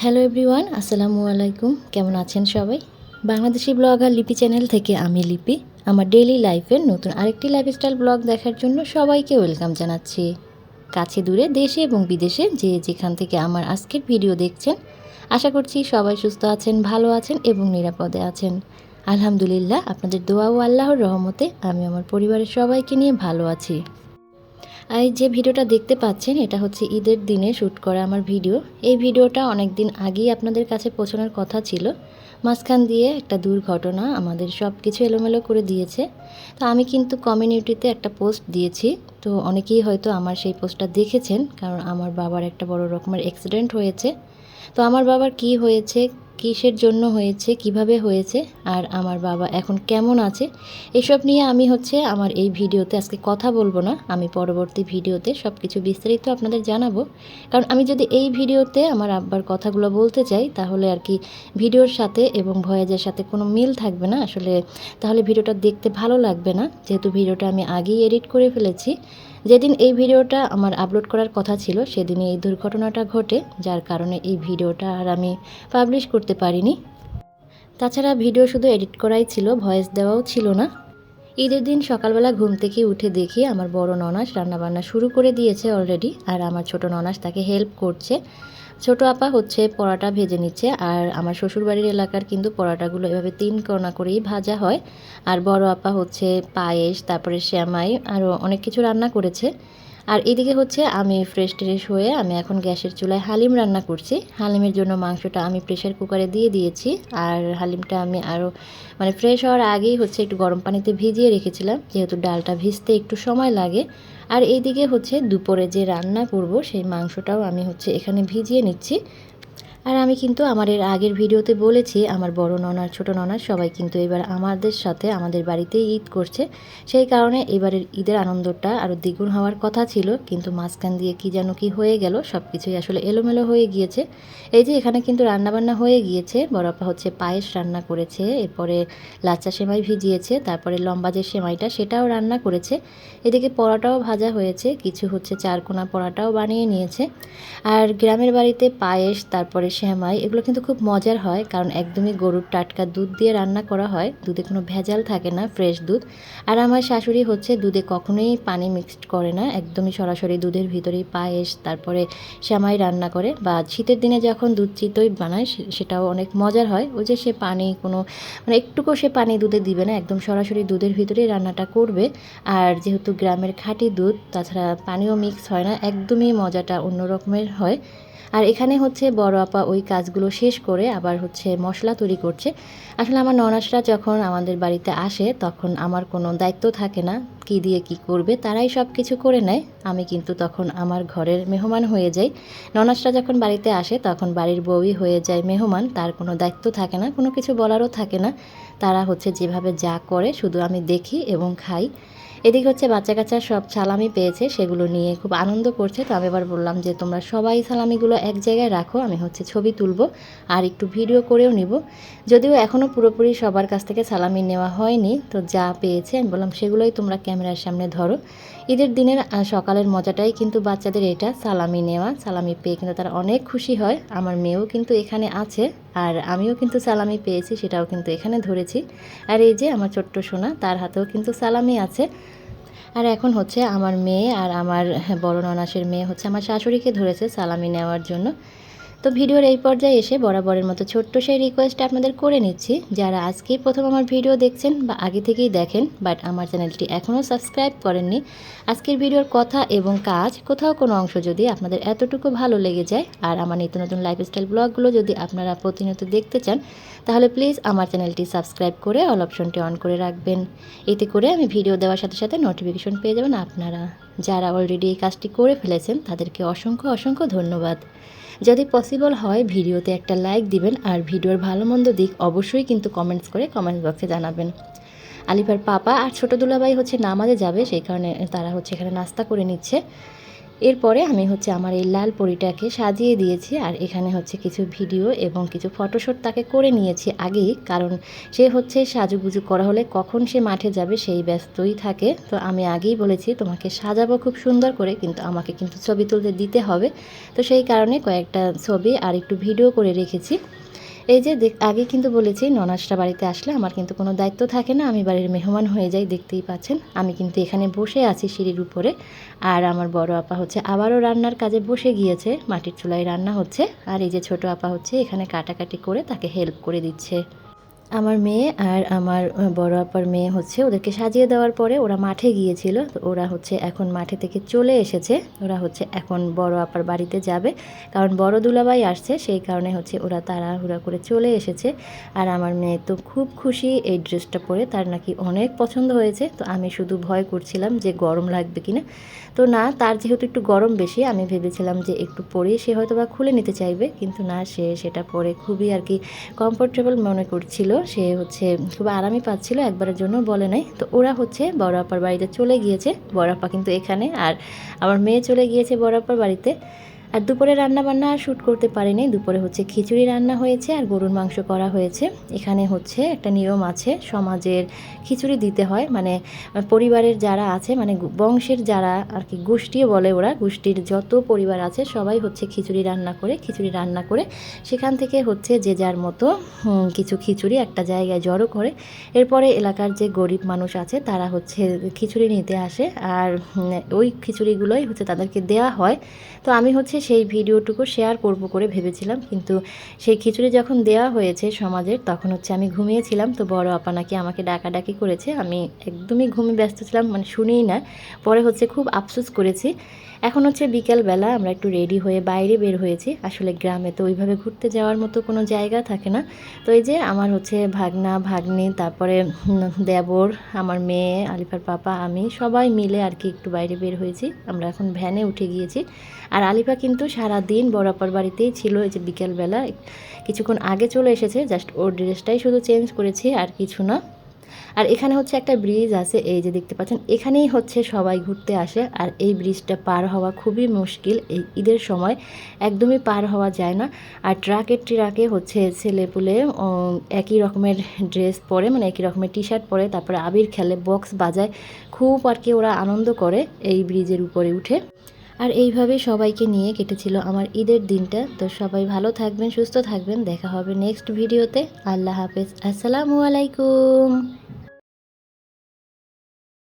Hello everyone আসসালামু আলাইকুম। কেমন আছেন সবাই? বাংলাদেশি ব্লগার লিপি চ্যানেল থেকে আমি লিপি। আমার ডেইলি লাইফের নতুন আরেকটি লাইফস্টাইল ব্লগ দেখার জন্য সবাইকে ওয়েলকাম জানাচ্ছি। কাছে দূরে দেশে এবং বিদেশে যে যেখান থেকে আমার আজকের ভিডিও দেখছেন, আশা করছি সবাই সুস্থ আছেন, ভালো আছেন এবং নিরাপদে আছেন। আলহামদুলিল্লাহ, আপনাদের দোয়া ও আল্লাহর রহমতে আমি আমার পরিবারের সবাইকে নিয়ে ভালো আছি। আর এই যে ভিডিওটা দেখতে পাচ্ছেন, এটা হচ্ছে ঈদের দিনে শ্যুট করা আমার ভিডিও। এই ভিডিওটা অনেক দিন আগেই আপনাদের কাছে পৌঁছানোর কথা ছিল। মাঝখান দিয়ে একটা দুর্ঘটনা আমাদের সব কিছু এলোমেলো করে দিয়েছে। তো আমি কিন্তু কমিউনিটিতে একটা পোস্ট দিয়েছি। তো অনেকেই হয়তো আমার সেই পোস্টটা দেখেছেন, কারণ আমার বাবার একটা বড় রকমের অ্যাক্সিডেন্ট হয়েছে। তো আমার বাবার কি হয়েছে কিসের জন্য হয়েছে, কীভাবে হয়েছে, আর আমার বাবা এখন কেমন আছে, এসব নিয়ে আমি হচ্ছে আমার এই ভিডিওতে আজকে কথা বলব না। আমি পরবর্তী ভিডিওতে সব কিছু বিস্তারিত আপনাদের জানাব। কারণ আমি যদি এই ভিডিওতে আমার আব্বার কথাগুলো বলতে চাই, তাহলে আর কি ভিডিওর সাথে এবং ভয়েজের সাথে কোনো মিল থাকবে না। আসলে তাহলে ভিডিওটা দেখতে ভালো লাগবে না। যেহেতু ভিডিওটা আমি আগেই এডিট করে ফেলেছি যেদিন এই ভিডিওটা আমার আপলোড করার কথা ছিল, সেদিনই এই দুর্ঘটনাটা ঘটে, যার কারণে এই ভিডিওটা আর আমি পাবলিশ করতে পারিনি। তাছাড়া ভিডিও শুধু এডিট করাই ছিল ভয়েস দেওয়াও ছিল না। ঈদের দিন সকালবেলা ঘুম থেকে উঠে দেখি আমার বড় ননাস রান্নাবান্না শুরু করে দিয়েছে অলরেডি আর আমার ছোট ননাস তাকে হেল্প করছে। ছোট আপা হচ্ছে পরাটা ভেজে নিচ্ছে, আর আমার শ্বশুরবাড়ির এলাকার কিন্তু পরাটাগুলো এভাবে তিন কোনা করেই ভাজা হয়। আর বড় আপা হচ্ছে পায়েস, তারপরে শ্যামাই আরও অনেক কিছু রান্না করেছে। আর এদিকে হচ্ছে আমি ফ্রেশ ট্রেশ হয়ে আমি এখন গ্যাসের চুলায় হালিম রান্না করছি। হালিমের জন্য মাংসটা আমি প্রেশার কুকারে দিয়ে দিয়েছি। আর হালিমটা আমি আরও মানে ফ্রেশ হওয়ার আগেই হচ্ছে একটু গরম পানিতে ভিজিয়ে রেখেছিলাম। যেহেতু ডালটা ভিজতে একটু সময় লাগে। আর এইদিকে হচ্ছে দুপুরে যে রান্না করব সেই মাংসটাও আমি হচ্ছে এখানে ভিজিয়ে নিচ্ছি। আর আমি কিন্তু আমার এর আগের ভিডিওতে বলেছি, আমার বড় ননার ছোট ননার সবাই কিন্তু এবার আমাদের সাথে আমাদের বাড়িতেই ঈদ করছে। সেই কারণে এবারের ঈদের আনন্দটা আরও দ্বিগুণ হওয়ার কথা ছিল, কিন্তু মাঝখান দিয়ে কি যেন কি হয়ে গেল সব কিছুই আসলে এলোমেলো হয়ে গিয়েছে। এই যে এখানে কিন্তু রান্নাবান্না হয়ে গিয়েছে বড়পা হচ্ছে পায়েস রান্না করেছে, এরপরে লাচ্চা সেমাই ভিজিয়েছে, তারপরে লম্বা যে সেমাইটা সেটাও রান্না করেছে। এদিকে পরোটাও ভাজা হয়েছে, কিছু হচ্ছে চারকোনা পরোটাও বানিয়ে নিয়েছে। আর গ্রামের বাড়িতে পায়েস, তারপরে শ্যামাই, এগুলো কিন্তু খুব মজার হয় কারণ একদমই গরুর টাটকা দুধ দিয়ে রান্না করা হয়। দুধে কোনো ভেজাল থাকে না, ফ্রেশ দুধ। আর আমার শাশুড়ি হচ্ছে দুধে কখনোই পানি মিক্সড করে না, একদমই সরাসরি দুধের ভিতরেই পায়েস, তারপরে শ্যামাই রান্না করে। বা শীতের দিনে যখন দুধ চিতই বানায় সেটাও অনেক মজার হয়। ওই যে সে পানি কোনো মানে একটুকু সে পানি দুধে দিবে না, একদম সরাসরি দুধের ভিতরেই রান্নাটা করবে। আর যেহেতু গ্রামের খাঁটি দুধ, তাছাড়া পানিও মিক্স হয় না, একদমই মজাটা অন্য রকমের হয়। আর এখানে হচ্ছে বড় আপা ওই কাজগুলো শেষ করে আবার হচ্ছে মশলা তৈরি করছে। আসলে আমার ননাসরা যখন আমাদের বাড়িতে আসে, তখন আমার কোনো দায়িত্ব থাকে না কি দিয়ে কি করবে, তারাই সব কিছু করে নেয়। আমি কিন্তু তখন আমার ঘরের মেহমান হয়ে যাই। ননাসরা যখন বাড়িতে আসে, তখন বাড়ির বউই হয়ে যায় মেহমান, তার কোনো দায়িত্ব থাকে না, কোনো কিছু বলারও থাকে না। তারা হচ্ছে যেভাবে যা করে, শুধু আমি দেখি এবং খাই। এদিকে হচ্ছে বাচ্চা কাচ্চা সব সালামি পেয়েছে, সেগুলো নিয়ে খুব আনন্দ করছে। তো আমি এবার বললাম যে, তোমরা সবাই সালামিগুলো এক জায়গায় রাখো, আমি হচ্ছে ছবি তুলবো আর একটু ভিডিও করেও নিব। যদিও এখনও পুরোপুরি সবার কাছ থেকে সালামি নেওয়া হয়নি, তো যা পেয়েছে আমি বললাম, সেগুলোই তোমরা ক্যামেরার সামনে ধরো। ঈদের দিনের সকালের মজাটাই কিন্তু বাচ্চাদের এটা সালামি নেওয়া সালামি পেয়ে কিন্তু তারা অনেক খুশি হয়। আমার মেয়েও কিন্তু এখানে আছে আর আমিও কিন্তু সালামি পেয়েছি, সেটাও কিন্তু এখানে ধরেছি। আর এই যে, আমার ছোট্ট সোনা, তার হাতেও কিন্তু সালামি আছে। আর এখন হচ্ছে আমার মেয়ে আর আমার বড় ননাসের মেয়ে হচ্ছে আমার শাশুড়িকে ধরেছে সালামি নেওয়ার জন্য। তো ভিডিওর এই পর্যায়ে এসে বরাবরের মতো ছোট্ট সেই রিকোয়েস্ট আপনাদের করে নিচ্ছি। যারা আজকেই প্রথম আমার ভিডিও দেখছেন বা আগে থেকেই দেখেন বাট আমার চ্যানেলটি এখনও সাবস্ক্রাইব করেননি, আজকের ভিডিওর কথা এবং কাজ, কোথাও কোনো অংশ যদি আপনাদের এতটুকু ভালো লেগে যায় আর আমার নিত্য নতুন লাইফস্টাইল ব্লগগুলো যদি আপনারা প্রতিনিয়ত দেখতে চান, তাহলে প্লিজ আমার চ্যানেলটি সাবস্ক্রাইব করে অল অপশনটি অন করে রাখবেন। এতে করে আমি ভিডিও দেওয়ার সাথে সাথে নোটিফিকেশন পেয়ে যাবেন আপনারা। যারা অলরেডি এই কাজটি করে ফেলেছেন, তাদেরকে অসংখ্য অসংখ্য ধন্যবাদ। যদি পসিবল হয়, ভিডিওতে একটা লাইক দিবেন আর ভিডিওর ভালো মন্দ দিক অবশ্যই কিন্তু কমেন্টস করে কমেন্ট বক্সে জানাবেন। আলিফার পাপা আর ছোটো দুলাভাই হচ্ছে নামাজে যাবে, সেই কারণে তারা হচ্ছে এখানে নাস্তা করে নিচ্ছে। এরপরে আমি হচ্ছে আমার এই লাল পরিটাকে সাজিয়ে দিয়েছি আর এখানে হচ্ছে কিছু ভিডিও এবং কিছু ফটোশ্যুট তাকে করে নিয়েছি আগেই, কারণ সে হচ্ছে সাজুগুজু করা হলে কখন সে মাঠে যাবে সেই ব্যস্তই থাকে। তো আমি আগেই বলেছি, তোমাকে সাজাবো খুব সুন্দর করে, কিন্তু আমাকে কিন্তু ছবি তুলতে দিতে হবে। তো সেই কারণে কয়েকটা ছবি আর একটু ভিডিও করে রেখেছি। এই যে আগে কিন্তু বলেছি ননাসটা বাড়িতে আসলে আমার কিন্তু কোনো দায়িত্ব থাকে না, আমি বাড়ির মেহমান হয়ে যাই, দেখতেই পাচ্ছেন। আমি কিন্তু এখানে বসে আছি সিঁড়ির উপরে। আর আমার বড় আপা হচ্ছে, আবারও রান্নার কাজে বসে গিয়েছে, মাটির চুলায় রান্না হচ্ছে। আর এই যে ছোট আপা হচ্ছে, এখানে কাটাকাটি করে তাকে হেল্প করে দিচ্ছে। আমার মেয়ে আর আমার বড় আপার মেয়ে হচ্ছে ওদেরকে সাজিয়ে দেওয়ার পরে ওরা মাঠে গিয়েছিল। তো ওরা হচ্ছে এখন মাঠে থেকে চলে এসেছে। ওরা হচ্ছে এখন বড় আপার বাড়িতে যাবে। কারণ বড় দুলাভাই আসছে, সেই কারণে হচ্ছে ওরা তাড়াহুড়া করে চলে এসেছে। আর আমার মেয়ে তো খুব খুশি এই ড্রেসটা পরে, তার নাকি অনেক পছন্দ হয়েছে। তো আমি শুধু ভয় করছিলাম যে গরম লাগবে কিনা। তো না, তার যেহেতু একটু গরম বেশি, আমি ভেবেছিলাম যে একটু পরেই সে হয়তো বা খুলে নিতে চাইবে। কিন্তু না, সে সেটা পরে খুবই আর কি কমফোর্টেবল মনে করছিল। সে হচ্ছে খুব আরামই পাচ্ছিল, একবারের জন্য বলে নাই। তো ওরা হচ্ছে বড় আপার বাড়িতে চলে গিয়েছে। বড় আপা কিন্তু এখানে, আর আমার মেয়ে চলে গিয়েছে বড় আপার বাড়িতে। আর দুপুরে রান্না বান্না আর শ্যুট করতে পারিনি। দুপুরে হচ্ছে খিচুড়ি রান্না হয়েছে আর গরুর মাংস করা হয়েছে। এখানে হচ্ছে একটা নিয়ম আছে, সমাজের খিচুড়ি দিতে হয়। মানে পরিবারের যারা আছে মানে বংশের যারা আর কি গোষ্ঠীও বলে ওরা, গোষ্ঠীর যত পরিবার আছে, সবাই হচ্ছে খিচুড়ি রান্না করে, খিচুড়ি রান্না করে সেখান থেকে হচ্ছে যে যার মতো কিছু খিচুড়ি একটা জায়গায় জড়ো করে। এরপরে এলাকার যে গরিব মানুষ আছে, তারা হচ্ছে খিচুড়ি নিতে আসে। আর ওই খিচুড়িগুলোই হচ্ছে তাদেরকে দেওয়া হয়। তো আমি হচ্ছে সেই ভিডিওটুকু শেয়ার করব করে ভেবেছিলাম। কিন্তু সেই খিচুড়ি যখন দেওয়া হয়েছে সমাজের, তখন হচ্ছে আমি ঘুমিয়েছিলাম। তো বড় আপা নাকি আমাকে ডাকাডাকি করেছে। আমি একদমই ঘুমে ব্যস্ত ছিলাম মানে শুনেই না। পরে হচ্ছে খুব আফসোস করেছি। এখন হচ্ছে বিকেলবেলা আমরা একটু রেডি হয়ে বাইরে বের হয়েছি। আসলে গ্রামে তো ওইভাবে ঘুরতে যাওয়ার মতো কোনো জায়গা থাকে না। তো এই যে আমার হচ্ছে ভাগনা, ভাগ্নি, তারপরে দেবর, আমার মেয়ে, আলিফার পাপা, আমি সবাই মিলে আর কি একটু বাইরে বের হয়েছি। আমরা এখন ভ্যানে উঠে গিয়েছি। আর আলিফা কিন্তু সারা দিন বড়াপার বাড়িতেই ছিল এই যে বিকেলবেলা। কিছুক্ষণ আগে চলে এসেছে, জাস্ট ওর ড্রেসটাই শুধু চেঞ্জ করেছি আর কিছু না। আর এখানে হচ্ছে একটা ব্রিজ আছে, এই যে দেখতে পাচ্ছেন, এখানেই হচ্ছে সবাই ঘুরতে আসে। আর এই ব্রিজটা পার হওয়া খুবই মুশকিল, এই ঈদের সময় একদমই পার হওয়া যায় না। আর ট্রাকের ট্রাকে হচ্ছে ছেলেপুলে একই রকমের ড্রেস পরে মানে একই রকমের টি শার্ট পরে, তারপরে আবির খেলে বক্স বাজায়। খুব আর কি ওরা আনন্দ করে এই ব্রিজের উপরে উঠে। আর এইভাবে সবাইকে নিয়ে কেটেছিল আমার ঈদের দিনটা। তো সবাই ভালো থাকবেন, সুস্থ থাকবেন। দেখা হবে নেক্সট ভিডিওতে আল্লাহ হাফেজ। আসসালামু আলাইকুম।